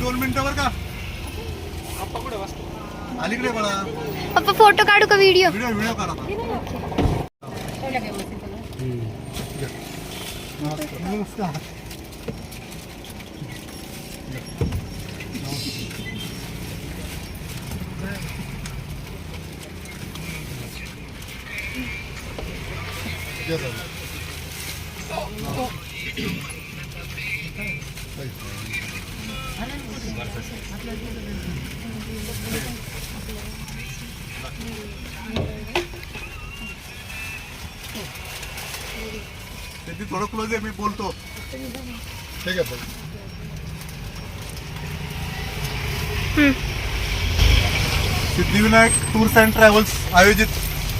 दोन मिनिटं का। अलीकडे बळा पप्पा फ़ोटो काढू का व्हिडिओ व्हिडिओ व्हिडिओ करा नमस्कार. त्यांनी थोडं क्लोज आहे मी बोलतो. ठीक आहे सिद्धिविनायक टूर्स अँड ट्रॅव्हल्स आयोजित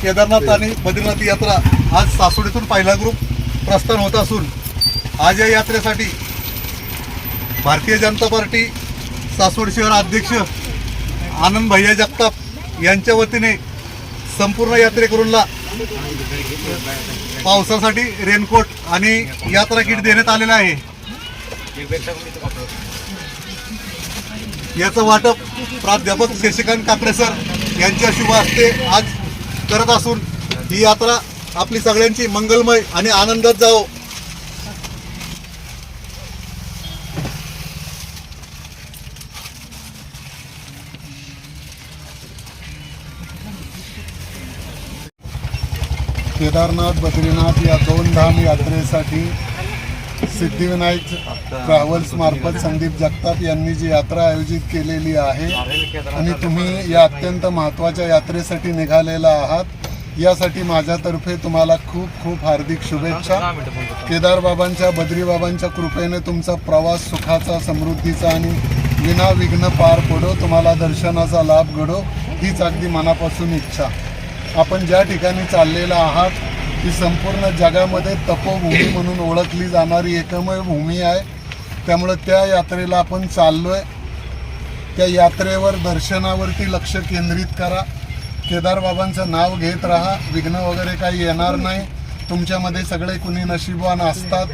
केदारनाथ आणि बद्रीनाथ यात्रा. आज सासुडीतून पहिला ग्रुप प्रस्थान होत असून आज या यात्रेसाठी भारतीय जनता पार्टी सासवड शहर अध्यक्ष आनंद भैया जगताप यांच्या वतीने संपूर्ण यात्रेकरूंना पावसासाठी रेनकोट आणि यात्रा किट देण्यात आलेलं आहे. याचं वाटप प्राध्यापक शशिकांत काकडे सर यांच्या शुभ हस्ते आज करत असून ही यात्रा आपली सगळ्यांची मंगलमय आणि आनंदात जाओ केदारनाथ बद्रीनाथ या दोन धाम यात्रेसाठी सिद्धिविनायक ट्रॅव्हल्स मार्फत संदीप जगताप यांनी जी यात्रा आयोजित केलेली आहे आणि तुम्ही या अत्यंत महत्त्वाच्या यात्रेसाठी निघालेला आहात. यासाठी माझ्यातर्फे तुम्हाला खूप खूप हार्दिक शुभेच्छा. केदार बाबांच्या बद्री बाबांच्या कृपेने तुमचा प्रवास सुखाचा समृद्धीचा आणि विनाविघ्न पार पडो. तुम्हाला दर्शनाचा लाभ घडो हीच अगदी मनापासून इच्छा. आपण ज्या ठिकाणी चाललेला आहात ही संपूर्ण जगामध्ये तपोभूमी म्हणून ओळखली जाणारी एकमेव भूमी आहे. त्यामुळे त्या यात्रेला आपण चाललोय. त्या यात्रेवर दर्शनावरती लक्ष केंद्रित करा. केदारबाबांचं नाव घेत राहा. विघ्न वगैरे काही येणार नाही. तुमच्यामध्ये सगळे कुणी नशीबवान असतात.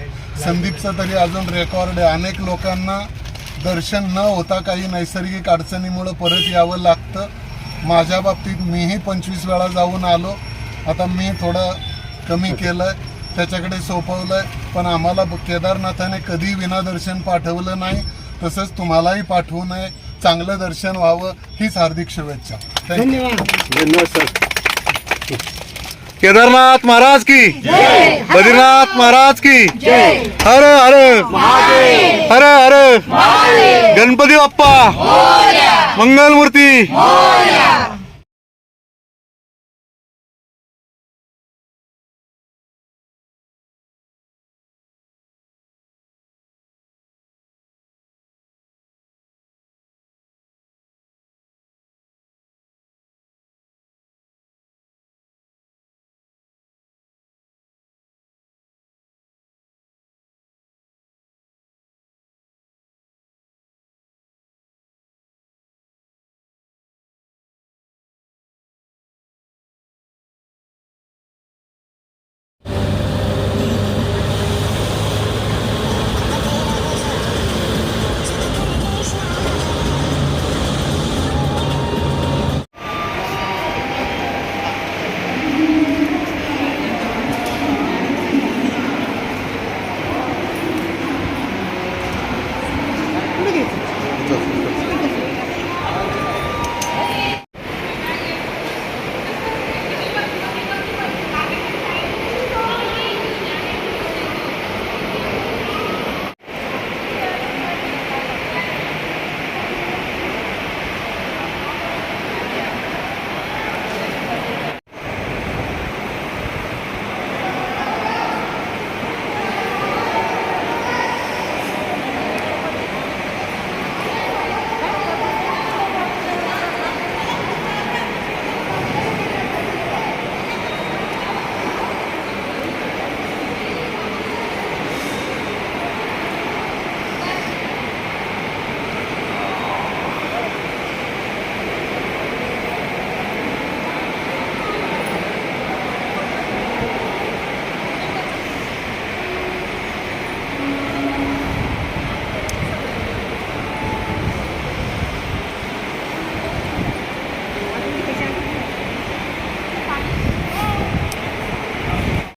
संदीपचं तरी अजून रेकॉर्ड आहे. अनेक लोकांना दर्शन न होता काही नैसर्गिक अडचणीमुळं परत यावं लागतं. माझ्या बाबतीत मीही पंचवीस वेळा जाऊन आलो. आता मी थोडं कमी केलं त्याच्याकडे सोपवलंय. पण आम्हाला केदारनाथाने कधी विनादर्शन पाठवलं नाही. तसंच तुम्हालाही पाठवू नये. चांगलं दर्शन व्हावं. हीच हार्दिक शुभेच्छा. धन्यवाद. केदारनाथ महाराज की. बद्रीनाथ महाराज की. हर हर. हर हर. गणपती बाप्पा. मंगलमूर्ती. করে গেছি